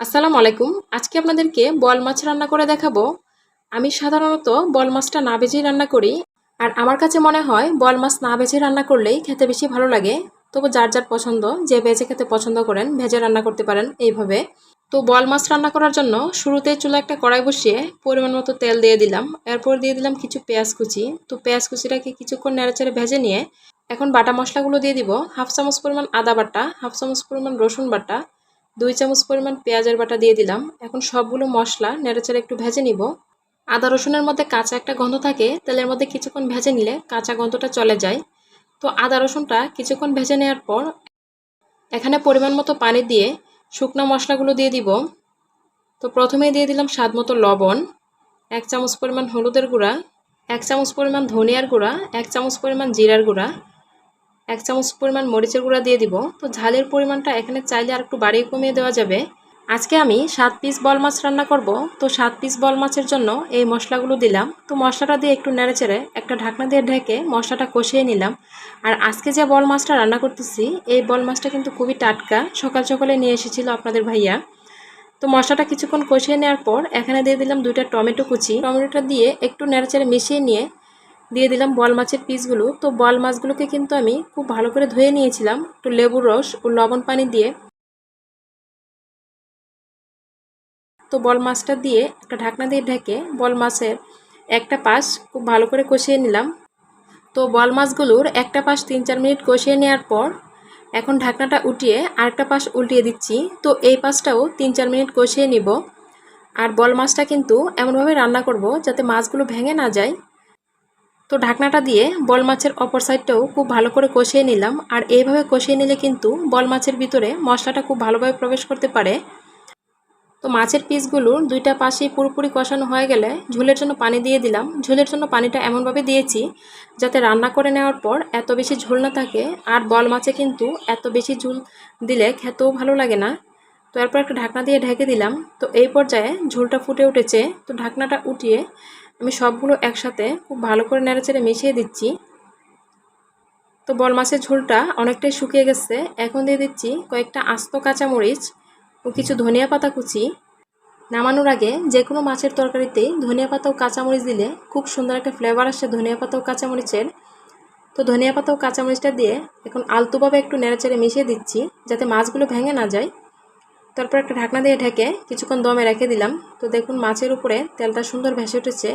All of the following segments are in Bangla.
আসসালামু আলাইকুম। আজকে আপনাদেরকে বল মাছ রান্না করে দেখাবো। আমি সাধারণত বল মাছটা না ভেজেই রান্না করি। আর আমার কাছে মনে হয় বল মাছ না ভেজে রান্না করলেই খেতে বেশি ভালো লাগে। তবু যার যার পছন্দ, যে ভেজে খেতে পছন্দ করেন, ভেজে রান্না করতে পারেন এইভাবে। তো বল মাছ রান্না করার জন্য শুরুতে চুলা একটা কড়াই বসিয়ে পরিমাণ মতো তেল দিয়ে দিলাম। এরপর দিয়ে দিলাম কিছু পেঁয়াজ কুচি। তো পেঁয়াজ কুচিটাকে কিছুক্ষণ নেড়েচেড়ে ভেজে নিয়ে এখন বাটা মশলাগুলো দিয়ে দিব। হাফ চামচ পরিমাণ আদা বাটা, হাফ চামচ পরিমাণ রসুন বাটা দুই চামচ পরিমাণ পেঁয়াজের বাটা দিয়ে দিলাম। এখন সবগুলো মশলা নেড়েচেড়ে একটু ভেজে নিব। আদা রসুনের মধ্যে কাঁচা একটা গন্ধ থাকে, তেলের মধ্যে কিছুক্ষণ ভেজে নিলে কাঁচা গন্ধটা চলে যায়। তো আদা রসুনটা কিছুক্ষণ ভেজে নেওয়ার পর এখানে পরিমাণ মতো পানি দিয়ে শুকনো মশলাগুলো দিয়ে দিব। তো প্রথমেই দিয়ে দিলাম স্বাদ মতো লবণ, এক চামচ পরিমাণ হলুদের গুঁড়া, এক চামচ পরিমাণ ধনিয়ার গুঁড়া, এক চামচ পরিমাণ জিরার গুঁড়া এক চামচ পরিমাণ মরিচের গুঁড়া দিয়ে দিব। তো ঝালের পরিমাণটা এখানে চাইলে আর একটু বাড়িয়ে কমিয়ে দেওয়া যাবে। আজকে আমি সাত পিস বল মাছ রান্না করব। তো সাত পিস বল মাছের জন্য এই মশলাগুলো দিলাম। তো মশলাটা দিয়ে একটু নেড়েচেড়ে একটা ঢাকনা দিয়ে ঢেকে মশলাটা কষিয়ে নিলাম। আর আজকে যে বল মাছটা রান্না করতেছি, এই বল মাছটা কিন্তু খুবই টাটকা। সকাল সকালে নিয়ে এসেছিল আপনাদের ভাইয়া। তো মশলাটা কিছুক্ষণ কষিয়ে নেওয়ার পর এখানে দিয়ে দিলাম দুইটা টমেটো কুচি। টমেটোটা দিয়ে একটু নেড়েচেড়ে মিশিয়ে নিয়ে দিয়ে দিলাম বল মাছের পিসগুলো। তো বল মাছগুলোকে কিন্তু আমি খুব ভালো করে ধুয়ে নিয়েছিলাম, একটু লেবুর রস ও লবণ পানি দিয়ে। তো বল মাছটা দিয়ে একটা ঢাকনা দিয়ে ঢেকে বল মাছের একটা পাশ খুব ভালো করে কষিয়ে নিলাম। তো বল মাছগুলোর একটা পাশ তিন চার মিনিট কষিয়ে নেওয়ার পর এখন ঢাকনাটা উঠিয়ে আরেকটা পাশ উল্টিয়ে দিচ্ছি। তো এই পাশটাও তিন চার মিনিট কষিয়ে নিব। আর বল মাছটা কিন্তু এমনভাবে রান্না করব যাতে মাছগুলো ভেঙে না যায়। তো ঢাকনাটা দিয়ে বল মাছের অপর সাইডটাও খুব ভালো করে কষিয়ে নিলাম। আর এইভাবে কষিয়ে নিলে কিন্তু বল মাছের ভিতরে মশলাটা খুব ভালোভাবে প্রবেশ করতে পারে। তো মাছের পিসগুলোর দুইটা পাশেই পুরোপুরি কষানো হয়ে গেলে ঝোলের জন্য পানি দিয়ে দিলাম। ঝোলের জন্য পানিটা এমনভাবে দিয়েছি যাতে রান্না করে নেওয়ার পর এত বেশি ঝোল না থাকে। আর বল মাছে কিন্তু এত বেশি ঝোল দিলে খেতেও ভালো লাগে না। তো এরপর একটা ঢাকনা দিয়ে ঢেকে দিলাম। তো এই পর্যায়ে ঝোলটা ফুটে উঠেছে। তো ঢাকনাটা উঠিয়ে আমি সবগুলো একসাথে খুব ভালো করে নেড়েচেড়ে মিশিয়ে দিচ্ছি। তো বল মাছের ঝোলটা অনেকটাই শুকিয়ে গেছে। এখন দিয়ে দিচ্ছি কয়েকটা আস্ত কাঁচামরিচ ও কিছু ধনিয়া পাতা কুচি। নামানোর আগে যে কোনো মাছের তরকারিতেই ধনিয়া পাতা ও কাঁচামরিচ দিলে খুব সুন্দর একটা ফ্লেভার আসে ধনিয়া পাতা ও কাঁচামরিচের। তো ধনিয়া পাতা ও কাঁচামরিচটা দিয়ে এখন আলতুভাবে একটু নেড়েচেড়ে মিশিয়ে দিচ্ছি যাতে মাছগুলো ভেঙে না যায়। তারপর একটা ঢাকনা দিয়ে ঢেকে কিছুক্ষণ দমে রেখে দিলাম। তো দেখুন, মাছের উপরে তেলটা সুন্দর ভেসে উঠেছে।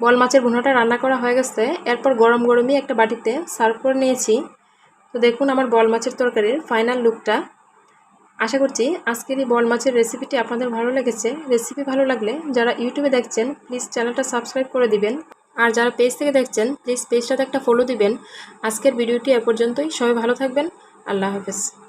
বল মাছের ভুনাটা রান্না করা হয়ে গেছে। এরপর গরম গরমই একটা বাটিতে সার্ভ করে নিয়েছি। তো দেখুন, আমার বল মাছের তরকারির ফাইনাল লুকটা। আশা করছি আজকের এই বল মাছের রেসিপিটি আপনাদের ভালো লেগেছে। রেসিপি ভালো লাগলে যারা ইউটিউবে দেখছেন, প্লিজ চ্যানেলটা সাবস্ক্রাইব করে দিবেন। আর যারা পেজ থেকে দেখছেন, প্লিজ পেজটাতে একটা ফলো দিবেন। আজকের ভিডিওটি এ পর্যন্তই। সবাই ভালো থাকবেন। আল্লাহ হাফেজ।